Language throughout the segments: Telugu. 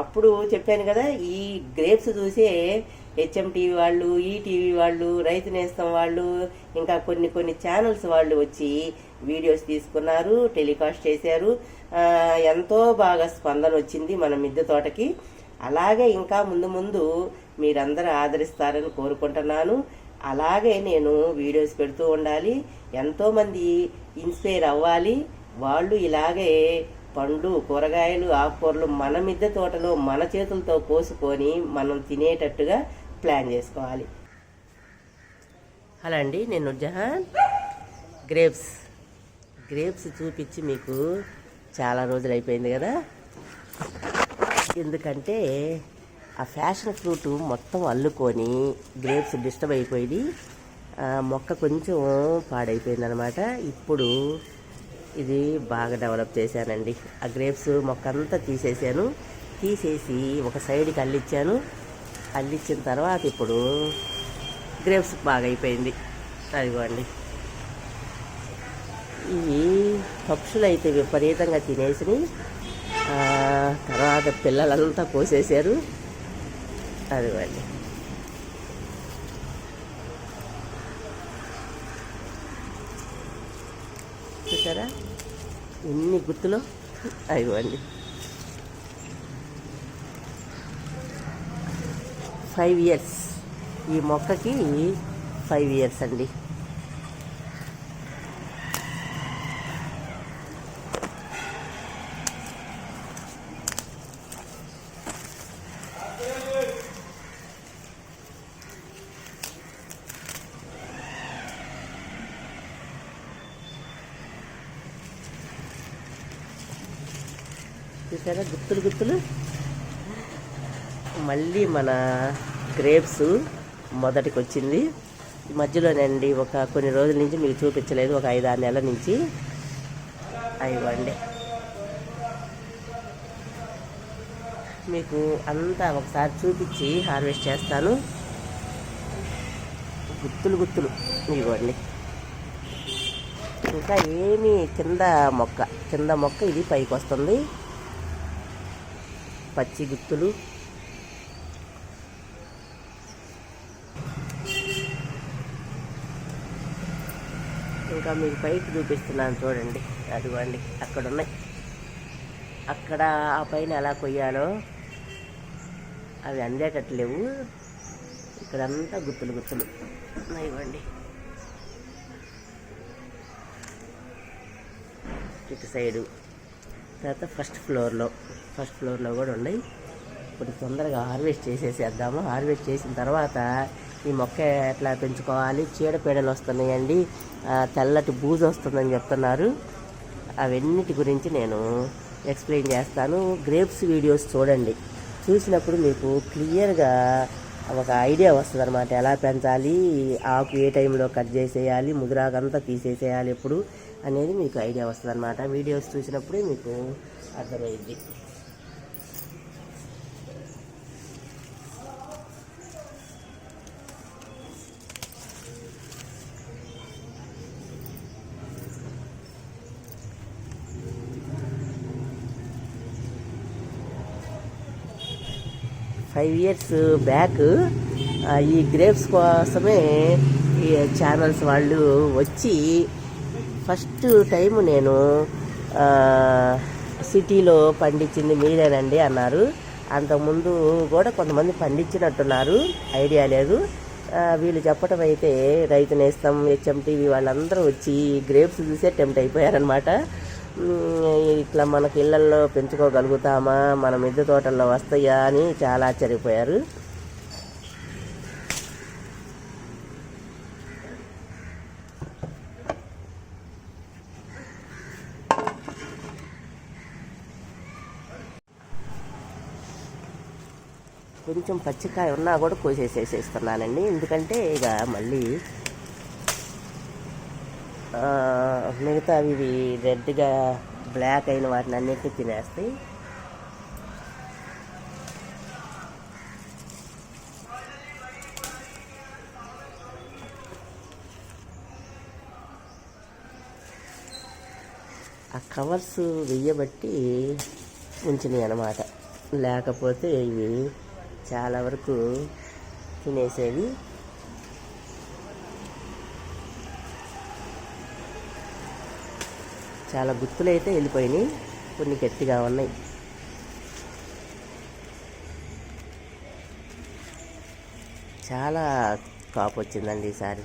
అప్పుడు చెప్పాను కదా ఈ గ్రేప్స్ చూసే హెచ్ఎంటీవీ వాళ్ళు ఈటీవీ వాళ్ళు రైతు నేస్తం వాళ్ళు ఇంకా కొన్ని కొన్ని ఛానల్స్ వాళ్ళు వచ్చి వీడియోస్ తీసుకున్నారు టెలికాస్ట్ చేశారు. ఎంతో బాగా స్పందన వచ్చింది మన మిద్దె తోటకి. అలాగే ఇంకా ముందు ముందు మీరందరూ ఆదరిస్తారని కోరుకుంటున్నాను. అలాగే నేను వీడియోస్ పెడుతూ ఉండాలి. ఎంతోమంది ఇన్స్పైర్ అవ్వాలి. వాళ్ళు ఇలాగే పండ్లు కూరగాయలు ఆకుకూరలు మన మిద్దె తోటలో మన చేతులతో కోసుకొని మనం తినేటట్టుగా ప్లాన్ చేసుకోవాలి. హలో అండి నేను జహాన్ గ్రేప్స్. గ్రేప్స్ చూపించి మీకు చాలా రోజులు అయిపోయింది కదా. ఎందుకంటే ఆ ఫ్యాషన్ ఫ్రూట్ మొత్తం అల్లుకొని గ్రేప్స్ డిస్టర్బ్ అయిపోయింది. మొక్క కొంచెం పాడైపోయింది అనమాట ఇప్పుడు ఇది బాగా డెవలప్ చేశానండి. ఆ గ్రేప్స్ మొక్క అంతా తీసేసాను. తీసేసి ఒక సైడ్కి అల్లిచ్చాను. అల్లిచ్చిన తర్వాత ఇప్పుడు గ్రేప్స్ బాగా అయిపోయింది. అదిగోండి. ఇవి పక్షులు అయితే విపరీతంగా తినేసి తర్వాత పిల్లలంతా కోసేశారు. అదిగోండి చూసారా ఎన్ని గుర్తులు అదిగోండి ఫైవ్ ఇయర్స్ ఈ మొక్కకి ఫైవ్ ఇయర్స్ అండి. చూసారా? గుత్తులు గుత్తులు. మళ్ళీ మన గ్రేప్స్ మొదటికి వచ్చింది ఈ మధ్యలోనండి ఒక కొన్ని రోజుల నుంచి మీకు చూపించలేదు. ఒక ఐదు ఆరు నెలల నుంచి. అయ్యండి మీకు అంతా ఒకసారి చూపించి హార్వెస్ట్ చేస్తాను. గుత్తులు గుత్తులు. ఇవ్వండి ఇంకా ఏమి కింద మొక్క. కింద మొక్క ఇది పైకి వస్తుంది పచ్చి గుత్తులు. ఇంకా మీకు పైకి చూపిస్తున్నాను చూడండి. అదిగోండి అక్కడ ఉన్నాయి అక్కడ ఆ పైన ఎలా కొయ్యాలో అవి అందేటట్లేవు. ఇక్కడంతా గుత్తులు గుత్తులు. ఇవ్వండి ఇటు సైడు తర్వాత ఫస్ట్ ఫ్లోర్లో ఫస్ట్ ఫ్లోర్లో కూడా ఉన్నాయి. ఇప్పుడు తొందరగా హార్వెస్ట్ చేసేసేద్దాము. హార్వెస్ట్ చేసిన తర్వాత ఈ మొక్క ఎట్లా పెంచుకోవాలి? చీడపీడలు వస్తున్నాయండి. తెల్లటి బూజు వస్తుందని చెప్తున్నారు. అవన్నిటి గురించి నేను ఎక్స్ప్లెయిన్ చేస్తాను. గ్రేప్స్ వీడియోస్ చూడండి. చూసినప్పుడు మీకు క్లియర్గా ఒక ఐడియా వస్తుంది అనమాట ఎలా పెంచాలి? ఆకు ఏ టైంలో కట్ చేసేయాలి? ముదిరాకంతా తీసేసేయాలి ఎప్పుడు? అనేది మీకు ఐడియా వస్తుంది అనమాట వీడియోస్ చూసినప్పుడే మీకు అర్థమైంది. ఫైవ్ ఇయర్స్ బ్యాక్ ఈ గ్రేప్స్ కోసమే ఈ ఛానల్స్ వాళ్ళు వచ్చి ఫస్ట్ టైం నేను సిటీలో పండించింది మీరేనండి అన్నారు. అంతకుముందు కూడా కొంతమంది పండించినట్టున్నారు ఐడియా లేదు. వీళ్ళు చెప్పడం అయితే రైతు నేస్తం హెచ్ఎంటీవీ వాళ్ళందరూ వచ్చి గ్రేప్స్ చూసే టెంప్ట్ అయిపోయారనమాట ఇట్లా మనకి ఇళ్ళల్లో పెంచుకోగలుగుతామా మన మిద్దె తోటల్లో వస్తాయా అని చాలా ఆశ్చర్యపోయారు. కొంచెం పచ్చికాయ ఉన్నా కూడా కోసేసేసేస్తున్నానండి ఎందుకంటే ఇక మళ్ళీ మిగతా ఇవి రెడ్గా బ్లాక్ అయిన వాటిని అన్నిటిని తినేస్తాయి ఆ కవర్స్ వెయ్యబట్టి ఉంచినాయి అన్నమాట లేకపోతే ఇవి చాలా వరకు తినేసేవి చాలా గుత్తులు అయితే వెళ్ళిపోయినాయి. కొన్ని గట్టిగా ఉన్నాయి. చాలా కాపు వచ్చిందండి ఈసారి.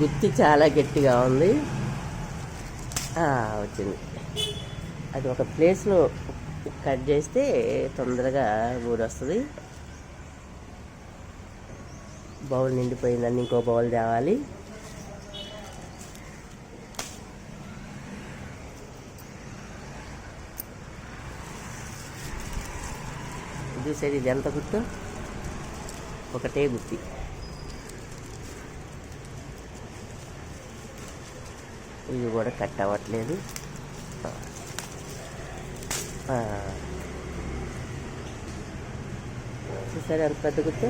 గుత్తి చాలా గట్టిగా ఉంది. వచ్చింది. అది ఒక ప్లేస్లో కట్ చేస్తే తొందరగా ఊరొస్తుంది బౌల్ నిండిపోయిందని ఇంకో బౌల్ తేవాలి. చూసేది ఇది ఎంత గుర్తు ఒకటే గుత్తి. ఇవి కూడా కట్ అవ్వట్లేదు. చూసారు ఎంత పెద్ద గుర్తు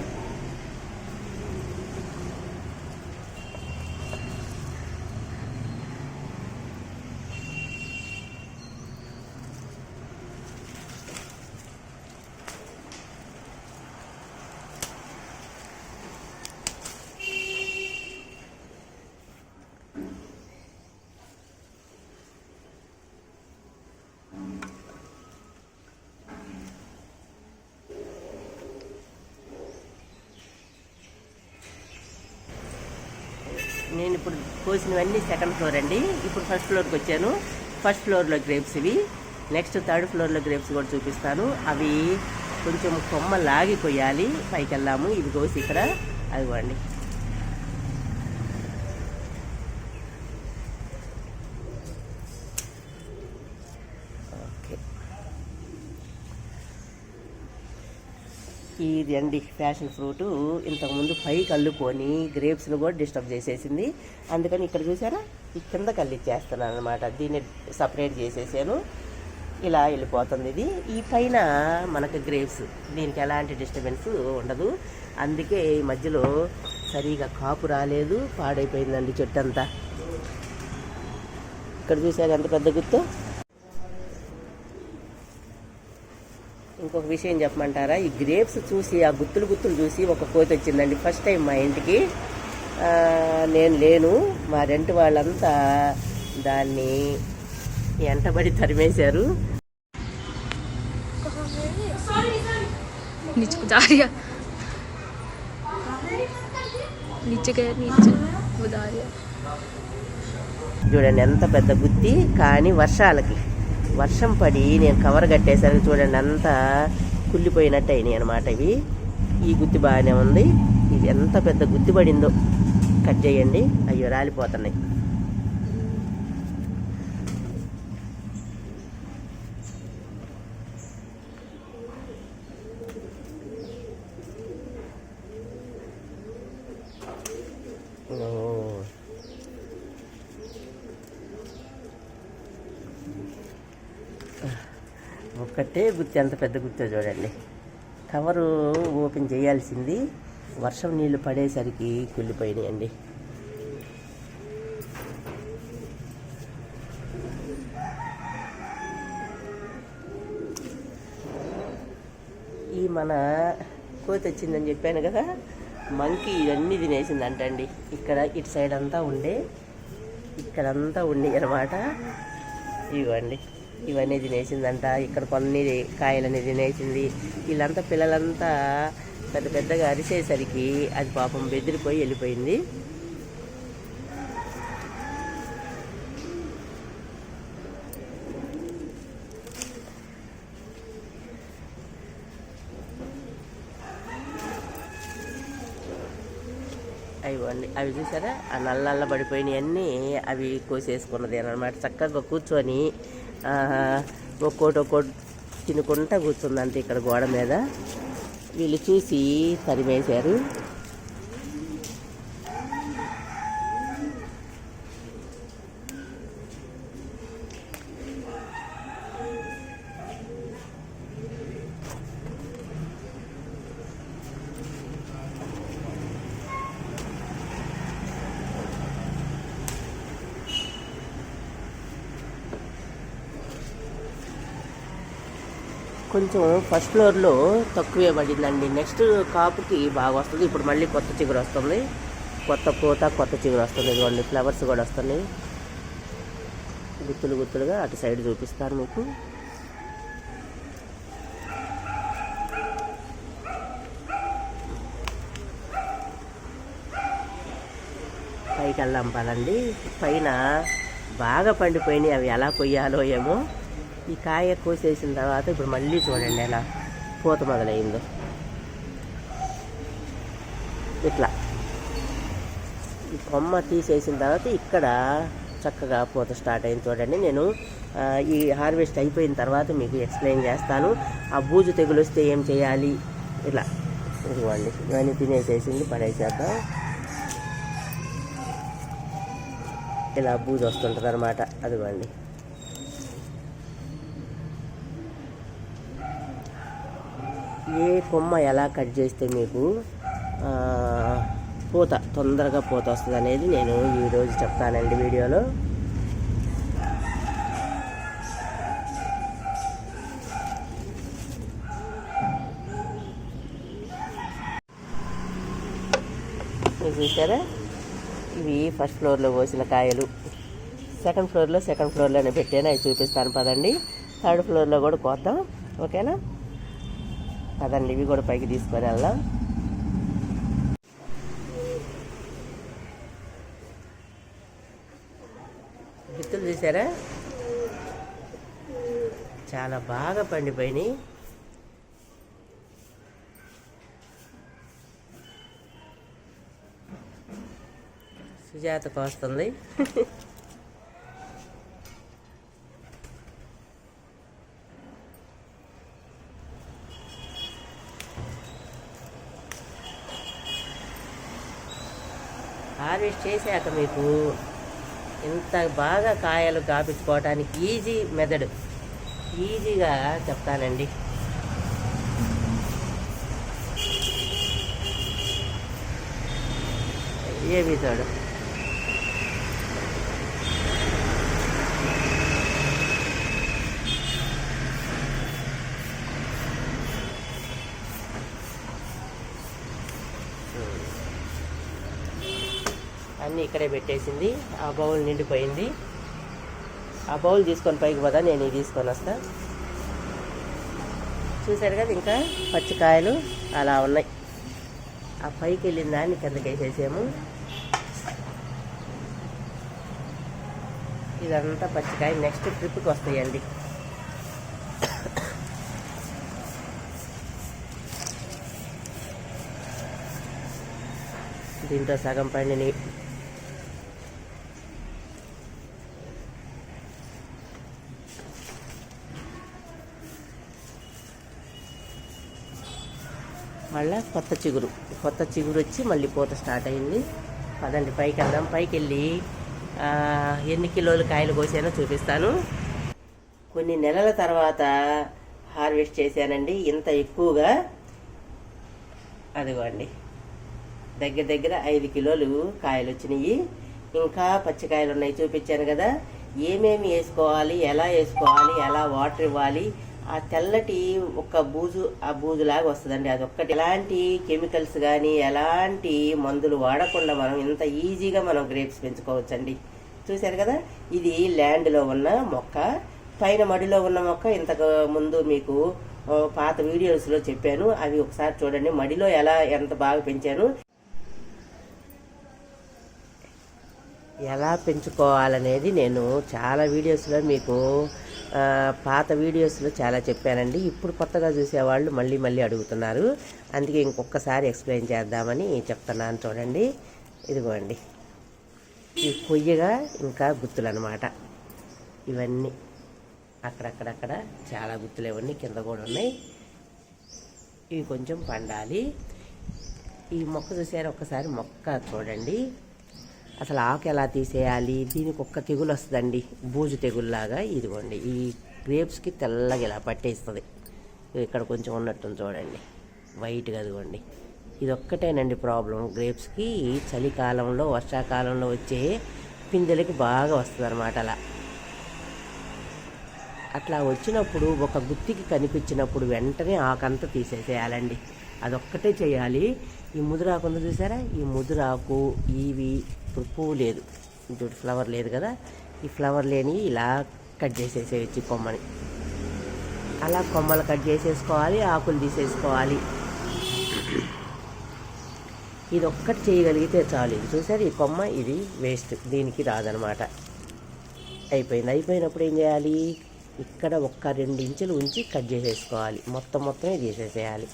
నేను ఇప్పుడు కోసినవన్నీ సెకండ్ ఫ్లోర్ అండి. ఇప్పుడు ఫస్ట్ ఫ్లోర్కి వచ్చాను. ఫస్ట్ ఫ్లోర్లో గ్రేప్స్ ఇవి. నెక్స్ట్ థర్డ్ ఫ్లోర్లో గ్రేప్స్ కూడా చూపిస్తాను. అవి కొంచెం కొమ్మ లాగి కొయ్యాలి పైకి వెళ్ళాము ఇవి కోసి ఇక్కడ. అదిగోండి. ఇది అండి ఫ్యాషన్ ఫ్రూట్. ఇంతకుముందు పైకి అల్లుకొని గ్రేప్స్ను కూడా డిస్టర్బ్ చేసేసింది. అందుకని ఇక్కడ చూసారా? ఈ కింద కల్లిచ్చేస్తున్నాను అనమాట దీన్ని సపరేట్ చేసేసాను. ఇలా వెళ్ళిపోతుంది ఇది. ఈ పైన మనకు గ్రేప్స్ దీనికి ఎలాంటి డిస్టర్బెన్స్ ఉండదు. అందుకే ఈ మధ్యలో సరిగా కాపు రాలేదు పాడైపోయిందండి చెట్టు అంతా. ఇక్కడ చూసారు ఎంత పెద్ద గుర్తు ఇంకొక విషయం చెప్పమంటారా? ఈ గ్రేప్స్ చూసి ఆ గుత్తులు గుత్తులు చూసి ఒక కోత వచ్చిందండి. ఫస్ట్ టైం మా ఇంటికి. నేను లేను. మా రెంట్ వాళ్ళంతా దాన్ని ఎంటబడి తరిమేశారు. చూడండి ఎంత పెద్ద గుత్తి కానీ వర్షాలకి. వర్షం పడి నేను కవర్ కట్టేసరికి చూడండి అంతా కుళ్ళిపోయినట్టు అయినాయి అనమాట ఇవి. ఈ గుత్తి బాగానే ఉంది. ఇది ఎంత పెద్ద గుత్తి పడిందో కట్ చేయండి. అయ్యో రాలిపోతున్నాయి. ఒక్కటే గుత్తి ఎంత పెద్ద గుత్తో చూడండి. కవరు ఓపెన్ చేయాల్సింది వర్షం నీళ్ళు పడేసరికి కుళ్ళిపోయినాయండి. ఈ మన కోతి వచ్చిందని చెప్పాను కదా మంకీ ఇవన్నీ తినేసిందంట అండి ఇక్కడ ఇటు సైడ్ అంతా ఉండే ఇక్కడంతా ఉండే అనమాట. ఇవ్వండి ఇవన్నీ తినేసిందంట. ఇక్కడ కొన్ని కాయలని తినేసింది. వీళ్ళంతా పిల్లలంతా పెద్ద పెద్దగా అరిసేసరికి అది పాపం బెదిరిపోయి వెళ్ళిపోయింది. ఇవ్వండి అవి చూసారా? ఆ నల్ల పడిపోయినవన్నీ అవి కోసేసుకున్నది అనమాట చక్కగా కూర్చొని ఒక్కోటి ఒక్కోటి తినుకుంటా కూర్చుందంటే ఇక్కడ గోడ మీద. వీళ్ళు చూసి తరిమేశారు. కొంచెం ఫస్ట్ ఫ్లోర్లో తక్కువే పడిందండి. నెక్స్ట్ కాపుకి బాగా వస్తుంది. ఇప్పుడు మళ్ళీ కొత్త చిగురు వస్తుంది. కొత్త పూత కొత్త చిగురు వస్తుంది. ఇదిగోండి ఫ్లవర్స్ కూడా వస్తున్నాయి. గుత్తులు గుత్తులుగా అటు సైడ్ చూపిస్తాను మీకు. పైకి వెళ్దాం పదండి. పైన బాగా పండిపోయినాయి. అవి ఎలా కొయ్యాలో ఏమో. ఈ కాయ కోసేసిన తర్వాత ఇప్పుడు మళ్ళీ చూడండి ఎలా పూత మొదలైందో. ఇట్లా. ఈ కొమ్మ తీసేసిన తర్వాత ఇక్కడ చక్కగా పూత స్టార్ట్ అయింది చూడండి. నేను ఈ హార్వెస్ట్ అయిపోయిన తర్వాత మీకు ఎక్స్ప్లెయిన్ చేస్తాను. ఆ బూజు తెగులు వస్తే ఏం చేయాలి? ఇలా ఇదిగోండి. ఇవన్నీ తినేసేసింది పడేసాక ఇలా బూజు వస్తుంటుంది అనమాట అదిగోండి. ఏ కొమ్మ ఎలా కట్ చేస్తే మీకు పూత తొందరగా పూత వస్తుంది అనేది నేను ఈరోజు చెప్తానండి వీడియోలో. చూసారా? ఇవి ఫస్ట్ ఫ్లోర్లో పోసిన కాయలు. సెకండ్ ఫ్లోర్లో సెకండ్ ఫ్లోర్లోనే పెట్టాను అవి చూపిస్తాను పదండి. థర్డ్ ఫ్లోర్లో కూడా కోద్దాం ఓకేనా? పదండి ఇవి కూడా పైకి తీసుకొని వెళ్దాం. విత్తులు చూసారా చాలా బాగా పండిపోయినాయి. సుజాత కోస్తుంది. హార్వెస్ట్ చేశాక మీకు ఇంత బాగా కాయలు కాపించుకోవటానికి ఈజీ మెథడ్ ఈజీగా చెప్తానండి. ఏవి చూడు అన్నీ ఇక్కడే పెట్టేసింది. ఆ బౌల్ నిండిపోయింది. ఆ బౌల్ తీసుకొని పైకి పోదా నేను ఇది తీసుకొని వస్తా. చూశారు కదా ఇంకా పచ్చికాయలు అలా ఉన్నాయి. ఆ పైకి వెళ్ళిన దాన్ని కిందకి వేసేసాము ఇదంతా పచ్చికాయ. నెక్స్ట్ ట్రిప్కి వస్తాయండి. దీంట్లో సగం పండినవి. మళ్ళా కొత్త చిగురు. కొత్త చిగురు వచ్చి మళ్ళీ పూత స్టార్ట్ అయింది. పదండి పైకి వెళ్దాం. పైకి వెళ్ళి ఎన్ని కిలోలు కాయలు కోసానో చూపిస్తాను. కొన్ని నెలల తర్వాత హార్వెస్ట్ చేశానండి. ఇంత ఎక్కువగా అదిగోండి దగ్గర దగ్గర ఐదు కిలోలు కాయలు వచ్చినాయి. ఇంకా పచ్చికాయలు ఉన్నాయి చూపించాను కదా. ఏమేమి వేసుకోవాలి ఎలా వేసుకోవాలి ఎలా వాటర్ ఇవ్వాలి ఆ తెల్లటి ఒక బూజు ఆ బూజులాగా వస్తుందండి. అది ఒక్కటి ఎలాంటి కెమికల్స్ కానీ ఎలాంటి మందులు వాడకుండా మనం ఇంత ఈజీగా మనం గ్రేప్స్ పెంచుకోవచ్చండి. చూశారు కదా? ఇది ల్యాండ్లో ఉన్న మొక్క. పైన మడిలో ఉన్న మొక్క. ఇంతకు ముందు మీకు పాత వీడియోస్లో చెప్పాను. అవి ఒకసారి చూడండి. మడిలో ఎలా ఎంత బాగా పెంచాను? ఎలా పెంచుకోవాలనేది నేను చాలా వీడియోస్లో మీకు పాత వీడియోస్లో చాలా చెప్పానండి. ఇప్పుడు కొత్తగా చూసేవాళ్ళు మళ్ళీ మళ్ళీ అడుగుతున్నారు. అందుకే ఇంకొకసారి ఎక్స్ప్లెయిన్ చేద్దామని చెప్తున్నాను చూడండి. ఇదిగోండి. ఈ కొయ్యగా ఇంకా గుత్తులు అనమాట ఇవన్నీ అక్కడక్కడక్కడ చాలా గుత్తులు ఇవన్నీ కింద కూడా ఉన్నాయి. ఇవి కొంచెం పండాలి. ఈ మొక్క చూసారు ఒక్కసారి మొక్క చూడండి. అసలు ఆకు ఎలా తీసేయాలి? దీనికి ఒక్క తెగులు వస్తుందండి. బూజు తెగుల్లాగా ఇదిగోండి. ఈ గ్రేప్స్కి తెల్లగా ఇలా పట్టేస్తుంది. ఇక్కడ కొంచెం ఉన్నట్టు చూడండి. వైట్గా అదిగోండి. ఇది ఒక్కటేనండి ప్రాబ్లం గ్రేప్స్కి చలికాలంలో వర్షాకాలంలో వచ్చే పిందెలకి బాగా వస్తుంది అనమాట అలా. అట్లా వచ్చినప్పుడు ఒక గుత్తికి కనిపించినప్పుడు వెంటనే ఆకంతా తీసేసేయాలండి. అదొక్కటే చేయాలి. ఈ ముదురాకు ఉంది చూసారా? ఈ ముదురాకు ఇవి ఇప్పుడు పువ్వు లేదు. చూడు ఫ్లవర్ లేదు కదా. ఈ ఫ్లవర్ లేని ఇలా కట్ చేసేసేయచ్చు ఈ కొమ్మని. అలా కొమ్మలు కట్ చేసేసుకోవాలి ఆకులు తీసేసుకోవాలి. ఇది ఒక్కటి చేయగలిగితే చాలు. ఇది చూసారు ఈ కొమ్మ ఇది వేస్ట్ దీనికి రాదనమాట. అయిపోయింది. అయిపోయినప్పుడు ఏం చేయాలి? ఇక్కడ ఒక్క రెండు ఇంచులు ఉంచి కట్ చేసేసుకోవాలి. మొత్తం మొత్తమే తీసేసేయాలి.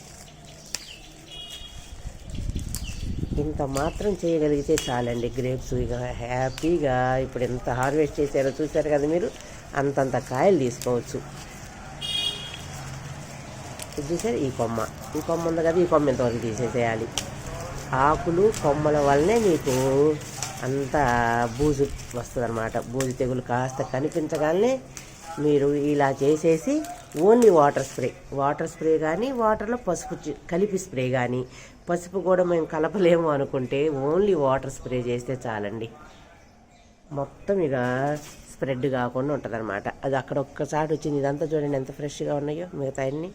ఇంత మాత్రం చేయగలిగితే చాలండి. గ్రేప్స్ ఇక హ్యాపీగా ఇప్పుడు ఎంత హార్వెస్ట్ చేశారో చూశారు కదా మీరు? అంతంత కాయలు తీసుకోవచ్చు. ఇది చూసారు? ఈ కొమ్మ. ఈ కొమ్మ ఉంది కదా ఈ కొమ్మ ఇంతవరకు తీసేసేయాలి. ఆకులు కొమ్మల వల్లనే మీకు అంత బూజు వస్తుంది అనమాట బూజు తెగులు కాస్త కనిపించగానే మీరు ఇలా చేసేసి only water spray. Water spray కానీ వాటర్లో పసుపు కలిపి స్ప్రే కానీ పసుపు కూడా మేము కలపలేము అనుకుంటే ఓన్లీ వాటర్ స్ప్రే చేస్తే చాలండి. మొత్తం ఇక స్ప్రెడ్ కాకుండా ఉంటుంది అది అక్కడ ఒక్కసారి వచ్చింది. ఇదంతా చూడండి ఎంత ఫ్రెష్గా ఉన్నాయో మిగతా అన్నీ.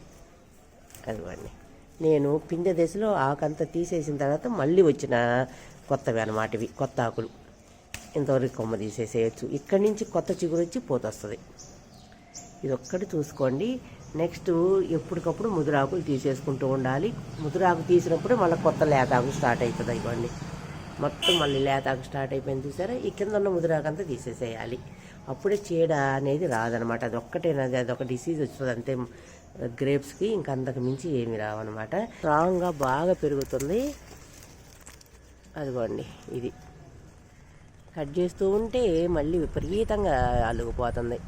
అదిగోండి. నేను పిందె దశలో ఆకంతా తీసేసిన తర్వాత మళ్ళీ వచ్చిన కొత్తవి అనమాట ఇవి. కొత్త ఆకులు. ఇంతవరకు కొమ్మ తీసేసేయచ్చు. ఇక్కడి నుంచి కొత్త చిగురు వచ్చి పోతొస్తుంది. ఇది ఒక్కటి చూసుకోండి. నెక్స్ట్ ఎప్పటికప్పుడు ముదురాకులు తీసేసుకుంటూ ఉండాలి. ముదురాకు తీసినప్పుడు మళ్ళీ కొత్త లేతాకు స్టార్ట్ అవుతుంది ఇవ్వండి. మొత్తం మళ్ళీ లేతాకు స్టార్ట్ అయిపోయింది చూసారా? ఈ కింద ఉన్న ముదురాకు అంతా తీసేసేయాలి. అప్పుడే చీడ అనేది రాదనమాట. అది ఒక్కటేనది అది ఒక డిసీజ్ వస్తుంది అంతే. గ్రేప్స్కి ఇంకా అంతకు మించి ఏమి రావన్నమాట స్ట్రాంగ్గా బాగా పెరుగుతుంది. అదిగోండి ఇది. కట్ చేస్తూ ఉంటే మళ్ళీ విపరీతంగా అలుగుపోతుంది.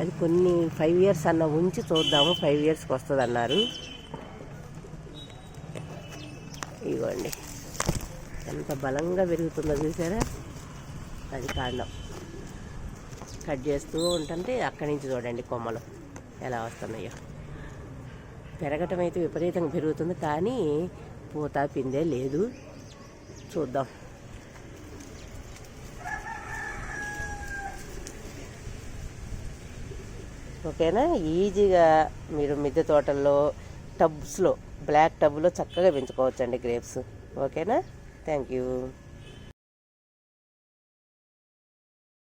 అది కొన్ని ఫైవ్ ఇయర్స్ అన్న ఉంచి చూద్దాము. ఫైవ్ ఇయర్స్కి వస్తుంది అన్నారు ఇవ్వండి ఎంత బలంగా పెరుగుతుందో చూసారా? అది కాండం. కట్ చేస్తూ ఉంటుంటే అక్కడి నుంచి చూడండి కొమ్మలు ఎలా వస్తున్నాయో. పెరగటం అయితే విపరీతంగా పెరుగుతుంది కానీ పూత పిందే లేదు. చూద్దాం. ఓకేనా? ఈజీగా మీరు మిద్దె తోటల్లో టబ్స్లో బ్లాక్ టబ్లో చక్కగా పెంచుకోవచ్చండి గ్రేప్స్. ఓకేనా? Thank you.